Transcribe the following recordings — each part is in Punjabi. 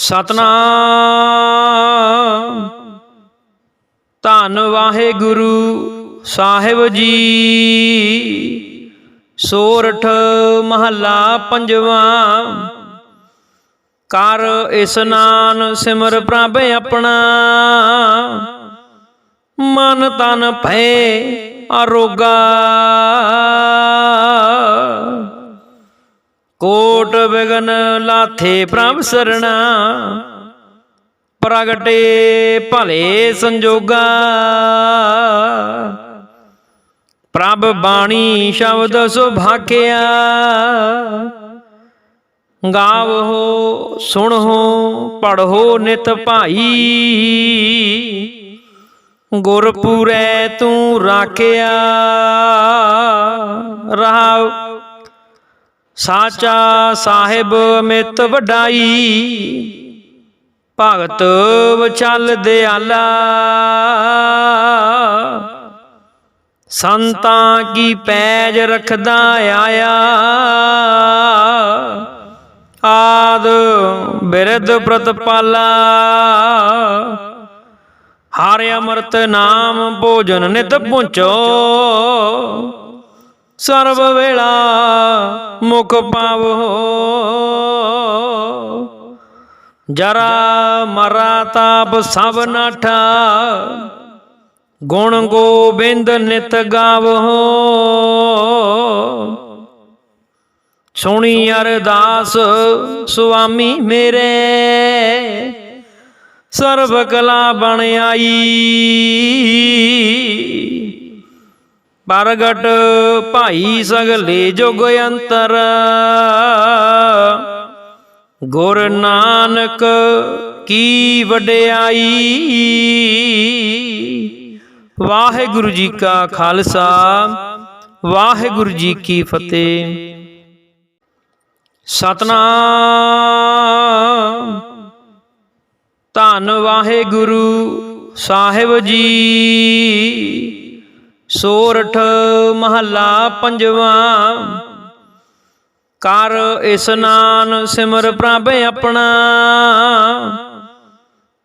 ਸਤਨਾਮ। ਧੰਨ ਵਾਹਿਗੁਰੂ ਸਾਹਿਬ ਜੀ। ਸੋਰਠ ਮਹੱਲਾ ਪੰਜਵਾਂ। ਕਰ ਇਸਨਾਨ ਸਿਮਰ ਪ੍ਰਭ ਆਪਣਾ। ਮਨ ਤਨ ਭੈ ਅਰੋਗਾ। ਕੋਟ ਲਾਥੇ ਪ੍ਰਭ ਸਰਣਾ। ਪ੍ਰਗਟੇ ਭਲੇ ਸੰਜੋਗਾ। ਪ੍ਰਭ ਬਾਣੀ ਸ਼ਬਦ ਸੁਭਾਖਿਆ। ਗਾਵੋ, ਸੁਣੋ ਪੜੋ ਨਿਤ ਭਾਈ। ਗੁਰਪੂਰੈ ਤੂੰ ਰਾਖਿਆ। ਰਹਾਉ ਸਾਚਾ ਸਾਹਿਬ ਮਿਤ ਵਡਾਈ, ਭਗਤ ਵਚਲ ਦਿਆਲਾ। ਸੰਤਾਂ ਕੀ ਪੈਜ ਰਖਦਾ ਆਇਆ। ਆਦ ਬਿਰਧ ਪ੍ਰਤਪਾਲਾ। ਹਰਿ ਅਮਰਤ ਨਾਮ ਭੋਜਨ ਨਿਤ ਪੁੰਚੋ। ਸਰਬ ਵੇਲਾ ਮੁਖ ਪਾਵੋ ਜਰਾ ਮਰਾ ਤਾਪ ਸਭ ਨਾਠਾ, ਗੁਣ ਗੋਬਿੰਦ ਨਿਤ ਗਾਵੋ ਸੁਣੀ ਅਰਦਾਸ ਸੁਆਮੀ ਮੇਰੇ, ਸਰਬ ਕਲਾ ਬਣ ਆਈ। ਪ੍ਰਗਟ ਭਾਈ ਸਗਲੇ ਜੁਗ ਅੰਤਰ। ਗੁਰ ਨਾਨਕ ਕੀ ਵਡਿਆਈ। ਵਾਹਿਗੁਰੂ ਜੀ ਕਾ ਖਾਲਸਾ, ਵਾਹਿਗੁਰੂ ਜੀ ਕੀ ਫਤਿਹ। ਸਤਨਾਮ। ਧੰਨ ਵਾਹਿਗੁਰੂ ਸਾਹਿਬ ਜੀ। ਸੋਰਠ ਮਹੱਲਾ ਪੰਜਵਾਂ। ਕਰ ਇਸਨਾਨ ਸਿਮਰ ਪ੍ਰਭ ਆਪਣਾ।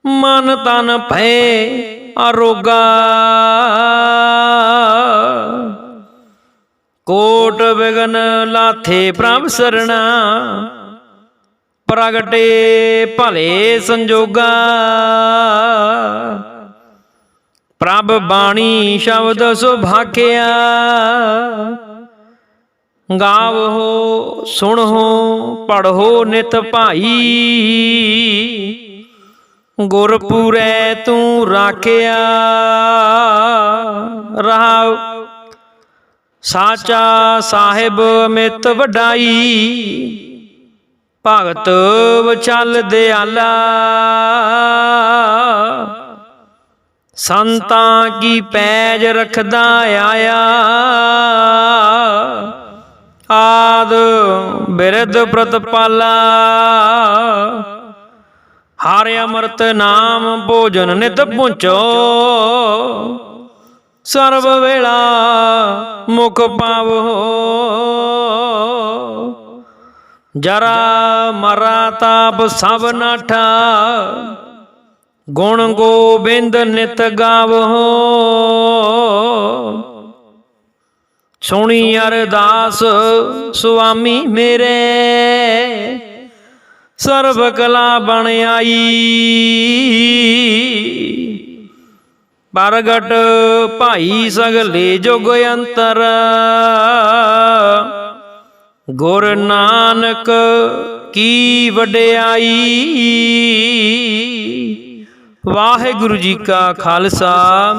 ਮਨ ਤਨ ਭੈ ਅਰੋਗਾ। ਕੋਟ ਬਿਗਨ ਲਾਥੇ ਪ੍ਰਭ ਸਰਣਾ। ਪ੍ਰਗਟੇ ਭਲੇ ਸੰਜੋਗਾ। ਪ੍ਰਭ ਬਾਣੀ ਸ਼ਬਦ ਸੁਭਾਖਿਆ। ਗਾਵੋ, ਸੁਣੋ ਪੜੋ ਨਿਤ ਭਾਈ। ਗੁਰਪੂਰੈ ਤੂੰ ਰਾਖਿਆ। ਰਹਾਉ, ਸਾਚਾ ਸਾਹਿਬ ਮਿਤ ਵਡਾਈ। ਭਗਤ ਵਚਲ ਦਿਆਲਾ। ਸੰਤਾਂ ਕੀ ਪੈਜ ਰਖਦਾ ਆਇਆ? ਆਦ ਬਿਰਧ ਪ੍ਰਤਪਾਲਾ। ਹਰਿ ਅਮਰਤ ਨਾਮ ਭੋਜਨ ਨਿਤ ਪੁੰਚੋ। ਸਰਬ ਵੇਲਾ ਮੁਖ ਪਾਵੋ ਜਰਾ ਮਰਾ ਤਾਪ ਸਭ ਨਾਠਾ। ਗੁਣ ਗੋਬਿੰਦ ਨਿਤ ਗਾਵੋ। ਸੁਣੀ ਅਰਦਾਸ ਸੁਆਮੀ ਮੇਰੇ, ਸਰਬ ਕਲਾ ਬਣ ਆਈ। ਪ੍ਰਗਟ ਭਾਈ ਸਗਲੇ ਜੁਗ ਅੰਤਰ, ਗੁਰ ਨਾਨਕ ਕੀ ਵਡਿਆਈ। ਵਾਹਿਗੁਰੂ ਜੀ ਕਾ ਖਾਲਸਾ,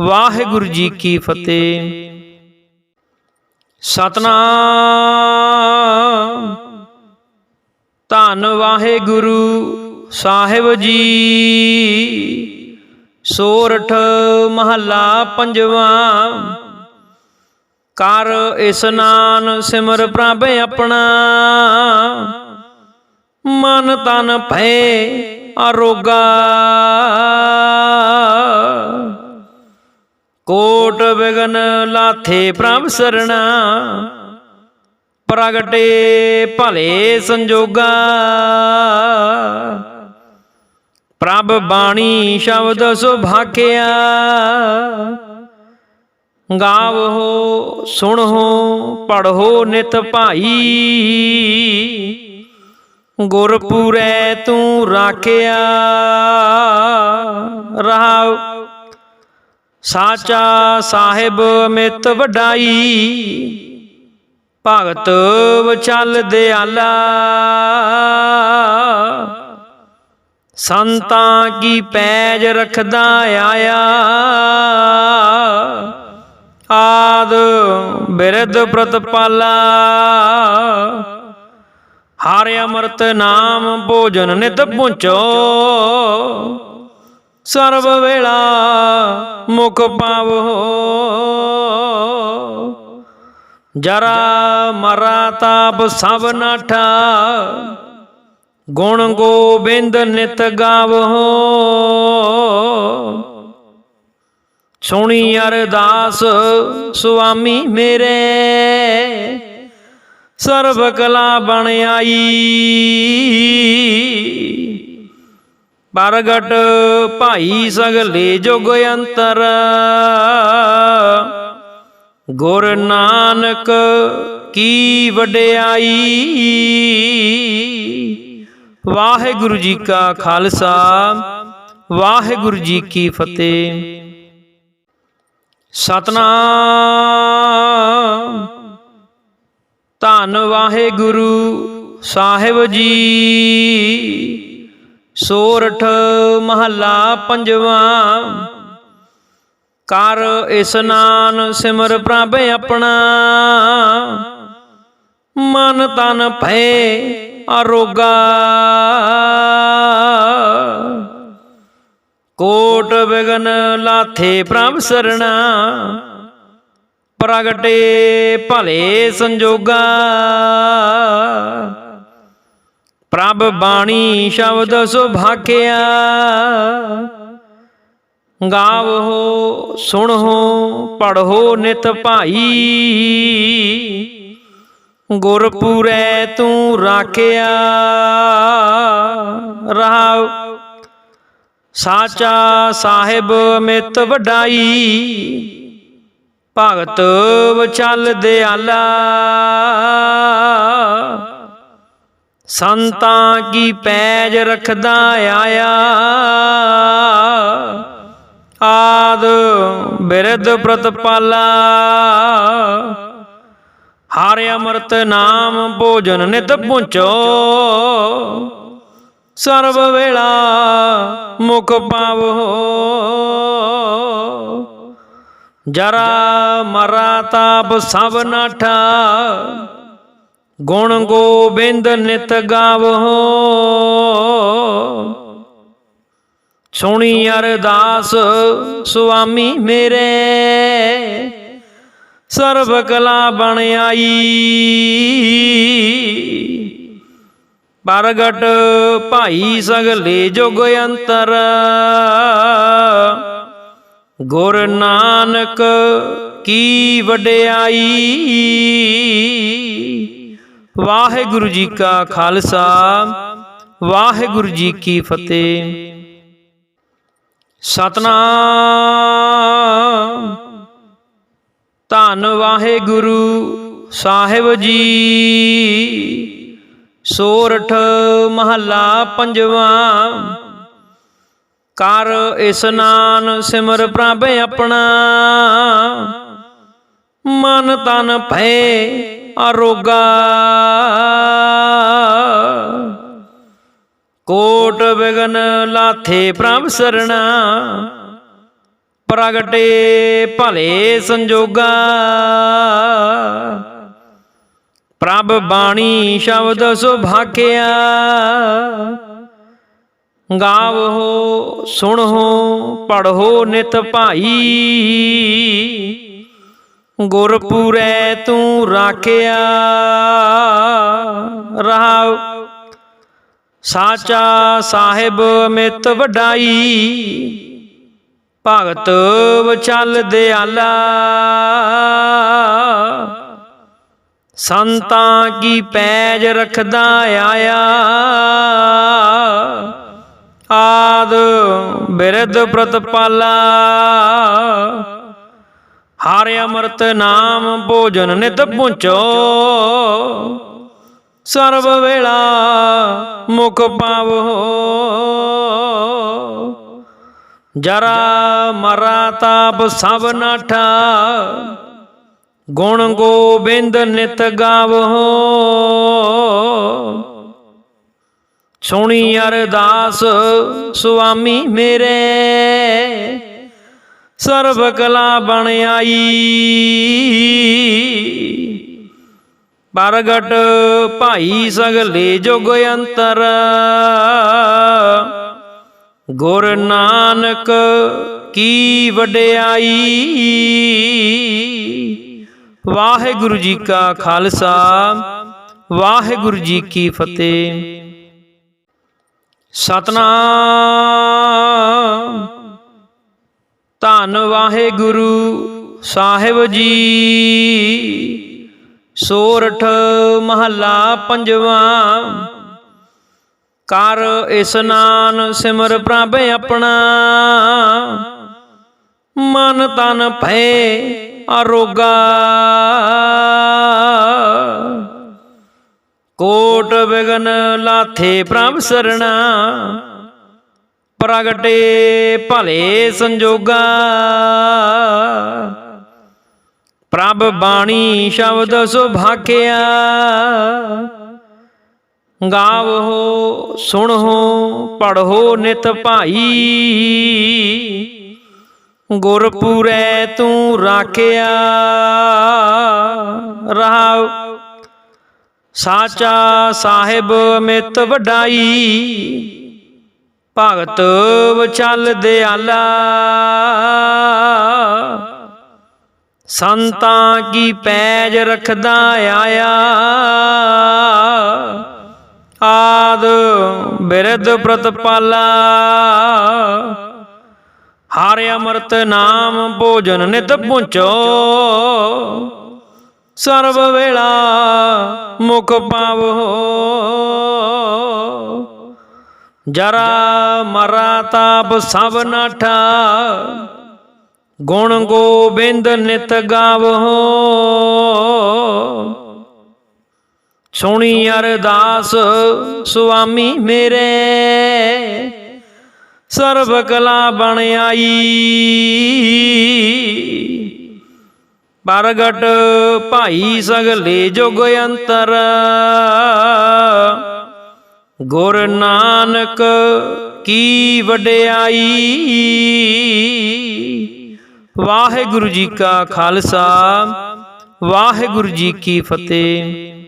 ਵਾਹਿਗੁਰੂ ਜੀ ਕੀ ਫਤਿਹ। ਸਤਨਾਮ। ਧੰਨ ਵਾਹਿਗੁਰੂ ਸਾਹਿਬ ਜੀ। ਸੋਰਠ ਮਹੱਲਾ ਪੰਜਵਾਂ। ਕਰ ਇਸਨਾਨ ਸਿਮਰ ਪ੍ਰਭ ਆਪਣਾ। ਮਨ ਤਨ ਭੈ ਅਰੋਗਾ ਕੋਟ ਬਿਗਨ ਲਾਥੇ ਪ੍ਰਭ ਸਰਣਾ। ਪ੍ਰਗਟੇ ਭਲੇ ਸੰਜੋਗਾ। ਪ੍ਰਭ ਬਾਣੀ ਸ਼ਬਦ ਸੁਭਾਖਿਆ ਗਾਵੋ, ਸੁਣੋ, ਪੜ੍ਹੋ ਨਿਤ ਭਾਈ। ਗੁਰਪੂਰੈ ਤੂੰ ਰਾਖਿਆ। ਰਹਾਉ। ਸਾਚਾ ਸਾਹਿਬ ਮਿਤ ਵਡਾਈ। ਭਗਤ ਵਚਲ ਦਿਆਲਾ। ਸੰਤਾਂ ਕੀ ਪੈਜ ਰਖਦਾ ਆਇਆ। ਆਦ ਬਿਰਧ ਪ੍ਰਤਪਾਲਾ। ਹਰ ਅੰਮ੍ਰਿਤ ਨਾਮ ਭੋਜਨ ਨਿਤ ਪੁੰਚੋ। ਸਰਬ ਵੇਲਾ ਮੁਖ ਪਾਵੋ। ਜਰਾ ਮਰਾ ਤਾਪ ਸਭ ਨਾਠਾ। ਗੁਣ ਗੋਬਿੰਦ ਨਿਤ ਗਾਵੋ। ਸੁਣੀ ਅਰਦਾਸ ਸੁਆਮੀ ਮੇਰੇ। ਸਰਬ ਕਲਾ ਬਣ ਆਈ। ਪ੍ਰਗਟ ਭਾਈ ਸਗਲੇ ਜੁਗ ਅੰਤਰ। ਗੁਰ ਨਾਨਕ ਕੀ ਵਡਿਆਈ। ਵਾਹਿਗੁਰੂ ਜੀ ਕਾ ਖਾਲਸਾ, ਵਾਹਿਗੁਰੂ ਜੀ ਕੀ ਫਤਿਹ। ਸਤਨਾਮ। ਧੰਨ ਵਾਹਿਗੁਰੂ ਸਾਹਿਬ ਜੀ। ਸੋਰਠ ਮਹੱਲਾ ਪੰਜਵਾਂ। ਕਰ ਇਸਨਾਨ ਸਿਮਰ ਪ੍ਰਭ ਆਪਣਾ। ਮਨ ਤਨ ਭੈ ਅਰੋਗਾ। ਕੋਟ ਬਿਗਨ ਲਾਥੇ ਪ੍ਰਭ ਸਰਣਾ। ਪ੍ਰਗਟੇ ਭਲੇ ਸੰਜੋਗਾ। ਪ੍ਰਭ ਬਾਣੀ ਸ਼ਬਦ ਸੁਭਾਖਿਆ। ਗਾਵੋ, ਸੁਣੋ, ਪੜ੍ਹੋ ਨਿਤ ਭਾਈ। ਗੁਰਪੂਰੈ ਤੂੰ ਰਾਖਿਆ। ਰਹਾਉ, ਸਾਚਾ ਸਾਹਿਬ ਮਿਤ ਵਡਾਈ। ਭਗਤ ਵਚਲ ਦਿਆਲਾ। ਸੰਤਾਂ ਕੀ ਪੈਜ ਰਖਦਾ ਆਇਆ। ਆਦ ਬਿਰਧ ਪ੍ਰਤਪਾਲਾ। ਹਰ ਅੰਮ੍ਰਿਤ ਨਾਮ ਭੋਜਨ ਨਿਤ ਪੁੰਚੋ। ਸਰਬ ਵੇਲਾ ਮੁਖ ਪਾਵੋ। ਜਰਾ ਮਰਾ ਤਾਪ ਸਭ ਨਾਠਾ, ਗੁਣ ਗੋਬਿੰਦ ਨਿਤ ਗਾਵੋ। ਸੁਣੀ ਅਰਦਾਸ, ਸੁਆਮੀ ਮੇਰੇ, ਸਰਬ ਕਲਾ ਬਣ ਆਈ। ਪ੍ਰਗਟ ਭਾਈ ਸਗਲੇ ਜੁਗ ਅੰਤਰ ਗੁਰ ਨਾਨਕ ਕੀ ਵਡਿਆਈ। ਵਾਹਿਗੁਰੂ ਜੀ ਕਾ ਖਾਲਸਾ, ਵਾਹਿਗੁਰੂ ਜੀ ਕੀ ਫਤਿਹ। ਸਤਨਾਮ। ਧੰਨ ਵਾਹਿਗੁਰੂ ਸਾਹਿਬ ਜੀ। ਸੋਰਠ ਮਹੱਲਾ ਪੰਜਵਾਂ। ਕਰ ਇਸਨਾਨ ਸਿਮਰ ਪ੍ਰਭ ਆਪਣਾ। ਮਨ ਤਨ ਭੈ ਅਰੋਗਾ। ਕੋਟ ਬਿਗਨ ਲਾਥੇ ਪ੍ਰਭ ਸਰਣਾ। ਪ੍ਰਗਟੇ ਭਲੇ ਸੰਜੋਗਾ। ਪ੍ਰਭ ਬਾਣੀ ਸ਼ਬਦ ਸੁਭਾਖਿਆ। ਗਾਵੋ ਸੁਣੋ, ਪੜ੍ਹੋ ਨਿਤ ਭਾਈ। ਗੁਰਪੂਰੈ ਤੂੰ ਰਾਖਿਆ, ਰਹਾਉ। ਸਾਚਾ ਸਾਹਿਬ ਮਿਤ ਵਡਾਈ, ਭਗਤ ਵਚਲ ਦਿਆਲਾ। ਸੰਤਾਂ ਕੀ ਪੈਜ ਰਖਦਾ ਆਇਆ। ਆਦ ਬਿਰਧ ਪ੍ਰਤਪਾਲਾ। ਹਰਿ ਅੰਮ੍ਰਿਤ ਨਾਮ ਭੋਜਨ ਨਿਤ ਪੁੰਚੋ। ਸਰਬ ਵੇਲਾ ਮੁਖ ਪਾਵੋ। ਜਰਾ ਮਰਾ ਤਾਪ ਸਭ ਨਾਠਾ। ਗੁਣ ਗੋਬਿੰਦ ਨਿਤ ਗਾਵੋ। ਸੁਣੀ ਅਰਦਾਸ ਸੁਆਮੀ ਮੇਰੇ। ਸਰਬ ਕਲਾ ਬਣ ਆਈ। ਪ੍ਰਗਟ ਭਾਈ ਸਗਲੇ ਜੁਗ ਅੰਤਰ। ਗੁਰ ਨਾਨਕ ਕੀ ਵਡਿਆਈ। ਵਾਹਿਗੁਰੂ ਜੀ ਕਾ ਖਾਲਸਾ ਵਾਹਿਗੁਰੂ ਜੀ ਕੀ ਫਤਿਹ। ਸਤਨਾਮ। ਧੰਨ ਵਾਹਿਗੁਰੂ ਸਾਹਿਬ ਜੀ। ਸੋਰਠ ਮਹੱਲਾ ਪੰਜਵਾਂ। ਕਰ ਇਸਨਾਨ ਸਿਮਰ ਪ੍ਰਭ ਆਪਣਾ। ਮਨ ਤਨ ਭੈ ਅਰੋਗਾ। ਕੋਟ ਬਿਗਨ ਲਾਥੇ ਪ੍ਰਭ ਸਰਣਾ, ਪ੍ਰਗਟੇ ਭਲੇ ਸੰਜੋਗਾ। ਪ੍ਰਭ ਬਾਣੀ ਸ਼ਬਦ ਸੁਭਾਕਿਆ ਗਾਵੋ, ਸੁਣੋ ਪੜੋ ਨਿਤ ਭਾਈ। ਗੁਰਪੂਰੈ ਤੂੰ ਰਾਖਿਆ, ਰਹਾਉ ਸਾਚਾ ਸਾਹਿਬ ਮਿਤ ਵਡਾਈ। ਭਗਤ ਵਚਲ ਦਿਆਲਾ। ਸੰਤਾਂ ਕੀ ਪੈਜ ਰਖਦਾ ਆਇਆ। ਆਦ ਬਿਰਧ ਪ੍ਰਤਪਾਲਾ। ਹਰਿ ਅੰਮ੍ਰਿਤ ਨਾਮ ਭੋਜਨ ਨਿਤ ਪੁੰਚੋ। ਸਰਬ ਵੇਲਾ ਮੁਖ ਪਾਵੋ। ਜਰਾ ਮਰਾ ਤਾਪ ਸਭ ਨਾਠਾ, ਗੁਣ ਗੋਬਿੰਦ ਨਿਤ ਗਾਵੋ। ਸੁਣੀ ਅਰਦਾਸ ਸੁਆਮੀ ਮੇਰੇ, ਸਰਬ ਕਲਾ ਬਣ ਆਈ। ਪ੍ਰਗਟ ਭਾਈ ਸਗਲੇ ਜੁਗ ਅੰਤਰ। ਗੁਰ ਨਾਨਕ ਕੀ ਵਡਿਆਈ। ਵਾਹਿਗੁਰੂ ਜੀ ਕਾ ਖਾਲਸਾ, ਵਾਹਿਗੁਰੂ ਜੀ ਕੀ ਫਤਿਹ।